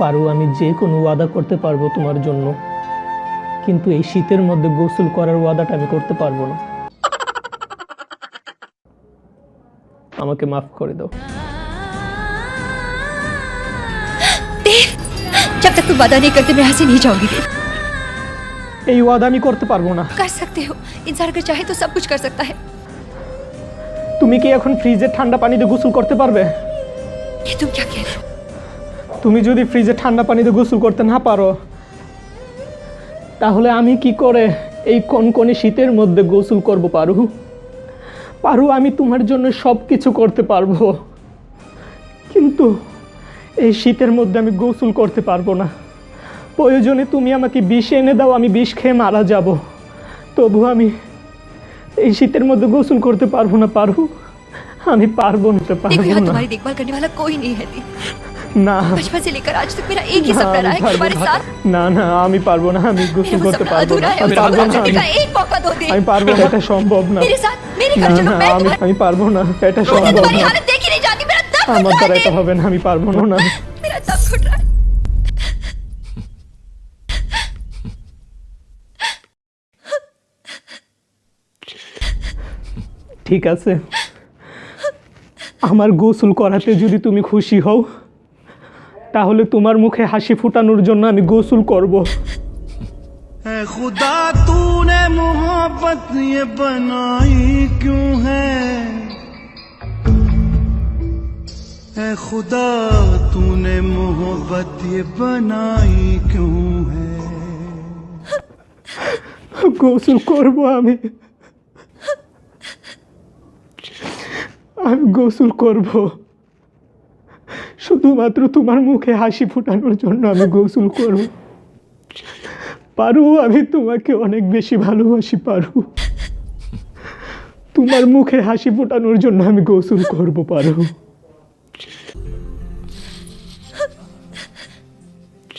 পারো আমি যে কোনো ওয়াদা করতে পারবো তোমার জন্য কিন্তু এই শীতের মধ্যে গোসল করার ওয়াদাটা আমি করতে পারবো না আমাকে মাফ করে দাও जब तक तुम वादा नहीं करते मैं यहाँ से नहीं जाऊंगी এই ওয়াদা আমি করতে পারবো না कर सकते हो इंसान अगर चाहे तो सब कुछ कर सकता है তুমি কি এখন ফ্রিজের ঠান্ডা পানিতে গোসল করতে পারবে ये तुम क्या कह रहे हो তুমি যদি ফ্রিজে ঠান্ডা পানিতে গোসল করতে না পারো তাহলে আমি কি করে এই কনকনে শীতের মধ্যে গোসল করব পারু পারু আমি তোমার জন্য সব কিছু করতে পারবো কিন্তু এই শীতের মধ্যে আমি গোসল করতে পারবো না প্রয়োজনে তুমি আমাকে বিষ এনে দাও আমি বিষ খেয়ে মারা যাব তবু আমি এই শীতের মধ্যে গোসল করতে পারবো না পারু আমি পারবো না देखो পারবো यहाँ না तुम्हारी देखभाल करने वाला कोई नहीं है दी না बचपन से लेकर आज तक मेरा एक ही না, सपना रहा আমি है कि तुम्हारे পারবো না। साथ না না আমি পারবো না আমি গোসল मेरा वो করতে सपना পারবো अधूरा না है আমি उसको পারবো पूरा না करने আমি- का एक मौका दो दी আমি পারবো না এটা সম্ভব না मेरे साथ मेरे না घर चलो না मैं আমি तुम्हारी আমি পারবো না এটা मुझे সম্ভব तुम्हारी না हालत देखी नहीं जाती मेरा दम আমার घुट দ্বারা रहा এটা है হবে না আমি পারবো না मेरा दम घुट रहा है ঠিক আছে আমার গোসল করাতে যদি তুমি খুশি হও তাহলে তোমার মুখে হাসি ফুটানোর জন্য আমি গোসল করব है खुदा तूने मोहब्बत ये बनाई क्यों है है खुदा तूने मोहब्बत ये बनाई क्यों है গোসল করব আমি আমি গোসল করব শুধুমাত্র তোমার মুখে হাসি ফোটানোর জন্য আমি গোসল করব। পারু আমি তোমাকে অনেক বেশি ভালোবাসি পারু। তোমার মুখে হাসি ফোটানোর জন্য আমি গোসল করব পারু।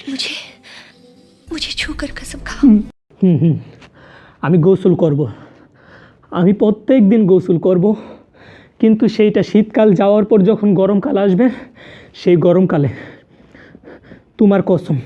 মুঝে মুঝে ছুকার কসম আমি গোসল করব। আমি প্রত্যেক দিন গোসল করব। কিন্তু সেইটা শীতকাল যাওয়ার পর যখন গরমকাল আসবে সেই গরমকালে তোমার কসম।